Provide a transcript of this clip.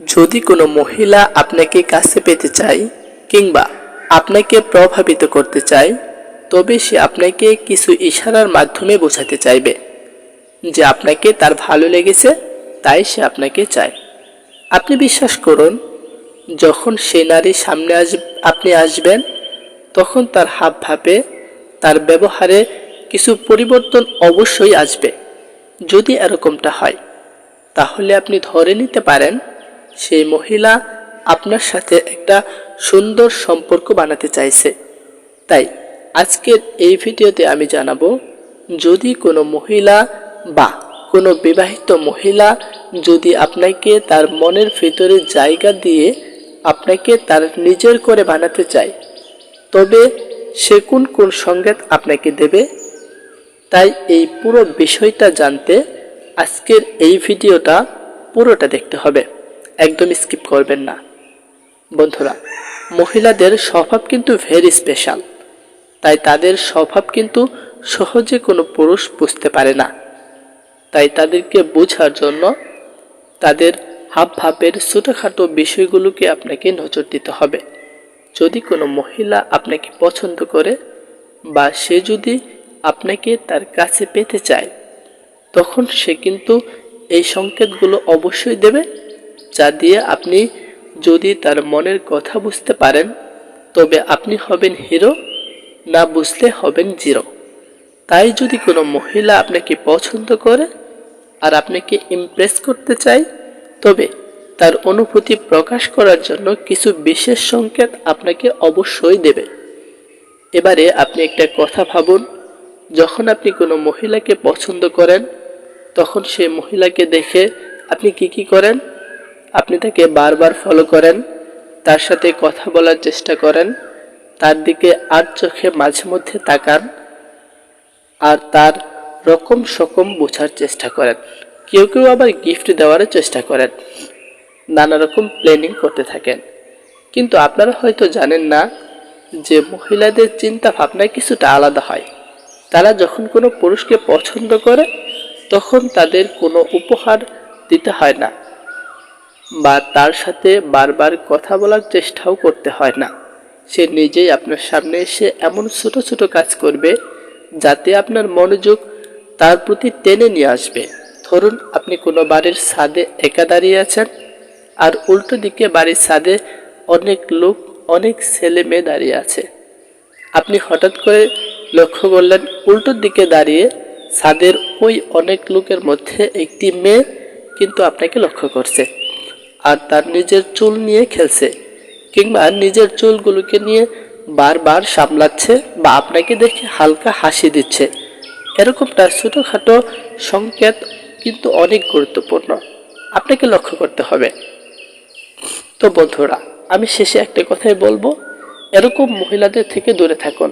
যদি কোনো মহিলা আপনাকে কাছে পেতে চায় কিংবা আপনাকে প্রভাবিত করতে চায়, তবে সে আপনাকে কিছু ইশারার মাধ্যমে বোঝাতে চাইবে যে আপনাকে তার ভালো লেগেছে, তাই সে আপনাকে চায়। আপনি বিশ্বাস করুন, যখন সে নারীর সামনে আস আপনি আসবেন, তখন তার হাব ভাবে, তার ব্যবহারে কিছু পরিবর্তন অবশ্যই আসবে। যদি এরকমটা হয়, তাহলে আপনি ধরে নিতে পারেন সেই মহিলা আপনার সাথে একটা সুন্দর সম্পর্ক বানাতে চাইছে। তাই আজকের এই ভিডিওতে আমি জানাব, যদি কোনো মহিলা বা কোনো বিবাহিত মহিলা যদি আপনাকে তার মনের ভিতরে জায়গা দিয়ে আপনাকে তার নিজের করে বানাতে চায়, তবে সে কোন কোন সংকেত আপনাকে দেবে? তাই এই পুরো বিষয়টা জানতে আজকের এই ভিডিওটা পুরোটা দেখতে হবে। একদম স্কিপ করবেন না। বন্ধুরা, মহিলাদের স্বভাব কিন্তু ভেরি স্পেশাল তাই তাদের স্বভাব কিন্তু সহজে কোনো পুরুষ বুঝতে পারে না। তাই তাদেরকে বোঝার জন্য তাদের হাব ভাবের ছোটোখাটো বিষয়গুলোকে আপনাকে নজর দিতে হবে। যদি কোনো মহিলা আপনাকে পছন্দ করে বা সে যদি আপনাকে তার কাছে পেতে চায়, তখন সে কিন্তু এই সংকেতগুলো অবশ্যই দেবে। যা দিয়ে আপনি যদি তার মনের কথা বুঝতে পারেন, তবে আপনি হবেন হিরো, না বুঝলে হবেন জিরো। তাই যদি কোনো মহিলা আপনাকে পছন্দ করে আর আপনাকে ইমপ্রেস করতে চায়, তবে তার অনুভূতি প্রকাশ করার জন্য কিছু বিশেষ সংকেত আপনাকে অবশ্যই দেবে। এবারে আপনি একটা কথা ভাবুন, যখন আপনি কোনো মহিলাকে পছন্দ করেন, তখন সেই মহিলাকে দেখে আপনি কি কি করেন? আপনি তাকে বারবার ফলো করেন, তার সাথে কথা বলার চেষ্টা করেন, তার দিকে আর চোখে মাঝে মধ্যে তাকান, আর তার রকম সকম বোঝার চেষ্টা করেন। কেউ কেউ আবার গিফট দেওয়ার চেষ্টা করেন। নানা রকম প্ল্যানিং করতে থাকেন। কিন্তু আপনারা হয়তো জানেন না যে মহিলাদের চিন্তা ভাবনা কিছুটা আলাদা হয়। তারা যখন কোনো পুরুষকে পছন্দ করে, তখন তাদের কোনো উপহার দিতে হয় না। বা তার সাথে বারবার কথা বলার চেষ্টাও করতে হয় না। সে নিজেই আপনার সামনে এসে এমন ছোট ছোট কাজ করবে যাতে আপনার মনোযোগ তার প্রতি টেনে নিয়ে আসবে। ধরুন, আপনি কোনো বাড়ির ছাদে একা দাঁড়িয়ে আছেন আর উল্টো দিকে বাড়ির ছাদে অনেক লোক, অনেক ছেলে মেয়ে দাঁড়িয়ে আছে। আপনি হঠাৎ করে লক্ষ্য করলেন উল্টোর দিকে দাঁড়িয়ে ছাদের ওই অনেক লোকের মধ্যে একটি মেয়ে কিন্তু আপনাকে লক্ষ্য করছে। আর তার নিজের চুল নিয়ে খেলছে, কিংবা নিজের চুলগুলোকে নিয়ে বারবার সামলাচ্ছে বা আপনাকে দেখে হালকা হাসি দিচ্ছে। এরকমটা ছোটোখাটো সংকেত কিন্তু অনেক গুরুত্বপূর্ণ। আপনাকে লক্ষ্য করতে হবে। তো বন্ধুরা, আমি শেষে একটা কথাই বলব, এরকম মহিলাদের থেকে দূরে থাকুন।